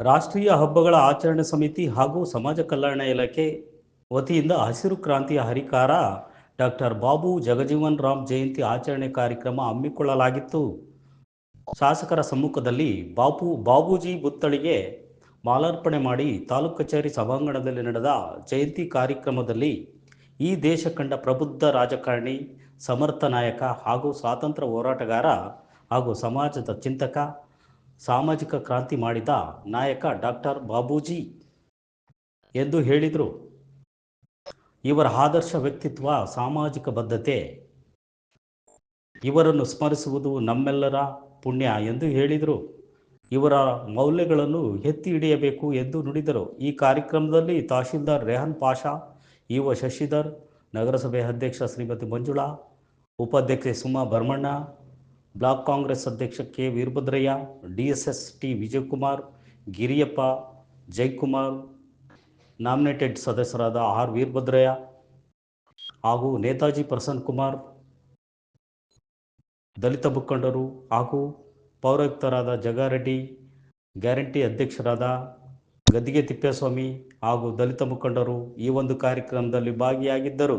ರಾಷ್ಟ್ರೀಯ ಹಬ್ಬಗಳ ಆಚರಣೆ ಸಮಿತಿ ಹಾಗೂ ಸಮಾಜ ಕಲ್ಯಾಣ ಇಲಾಖೆ ವತಿಯಿಂದ ಹಸಿರು ಕ್ರಾಂತಿಯ ಹರಿಕಾರ ಡಾಕ್ಟರ್ ಬಾಬು ಜಗಜೀವನ್ ರಾಮ್ ಜಯಂತಿ ಆಚರಣೆ ಕಾರ್ಯಕ್ರಮ ಹಮ್ಮಿಕೊಳ್ಳಲಾಗಿತ್ತು. ಶಾಸಕರ ಸಮ್ಮುಖದಲ್ಲಿ ಬಾಪು ಬಾಬೂಜಿ ಬುತ್ತಳಿಗೆ ಮಾಲಾರ್ಪಣೆ ಮಾಡಿ ತಾಲೂಕು ಕಚೇರಿ ಸಭಾಂಗಣದಲ್ಲಿ ನಡೆದ ಜಯಂತಿ ಕಾರ್ಯಕ್ರಮದಲ್ಲಿ ಈ ದೇಶ ಕಂಡ ಪ್ರಬುದ್ಧ ರಾಜಕಾರಣಿ, ಸಮರ್ಥ ನಾಯಕ ಹಾಗೂ ಸ್ವಾತಂತ್ರ್ಯ ಹೋರಾಟಗಾರ ಹಾಗೂ ಸಮಾಜದ ಚಿಂತಕ ಸಾಮಾಜಿಕ ಕ್ರಾಂತಿ ಮಾಡಿದ ನಾಯಕ ಡಾಕ್ಟರ್ ಬಾಬೂಜಿ ಎಂದು ಹೇಳಿದರು. ಇವರ ಆದರ್ಶ ವ್ಯಕ್ತಿತ್ವ, ಸಾಮಾಜಿಕ ಬದ್ಧತೆ, ಇವರನ್ನು ಸ್ಮರಿಸುವುದು ನಮ್ಮೆಲ್ಲರ ಪುಣ್ಯ ಎಂದು ಹೇಳಿದರು. ಇವರ ಮೌಲ್ಯಗಳನ್ನು ಎತ್ತಿ ಹಿಡಿಯಬೇಕು ಎಂದು ನುಡಿದರು. ಈ ಕಾರ್ಯಕ್ರಮದಲ್ಲಿ ತಹಶೀಲ್ದಾರ್ ರೆಹನ್ ಪಾಷಾ ಇವ ಶಶಿಧರ್, ನಗರಸಭೆ ಅಧ್ಯಕ್ಷ ಶ್ರೀಮತಿ ಮಂಜುಳಾ, ಉಪಾಧ್ಯಕ್ಷೆ ಸುಮಾ ಭರ್ಮಣ್ಣ ಬ್ಲಾಕ್ ಕಾಂಗ್ರೆಸ್ ಅಧ್ಯಕ್ಷ K Veerabhadraiah, D S S T Vijayakumar, Giriyappa, Jaikumar, nominated ಸದಸ್ಯರಾದ ಆರ್ ವೀರಭದ್ರಯ್ಯ ಹಾಗೂ ನೇತಾಜಿ ಪ್ರಸನ್ನ ಕುಮಾರ್, ದಲಿತ ಮುಖಂಡರು ಹಾಗೂ ಪೌರಾಯುಕ್ತರಾದ ಜಗಾರೆಡ್ಡಿ, ಗ್ಯಾರಂಟಿ ಅಧ್ಯಕ್ಷರಾದ ಗದ್ದಿಗೆ ತಿಪ್ಪೇಸ್ವಾಮಿ ಹಾಗೂ ದಲಿತ ಮುಖಂಡರು ಈ ಒಂದು ಕಾರ್ಯಕ್ರಮದಲ್ಲಿ ಭಾಗಿಯಾಗಿದ್ದರು.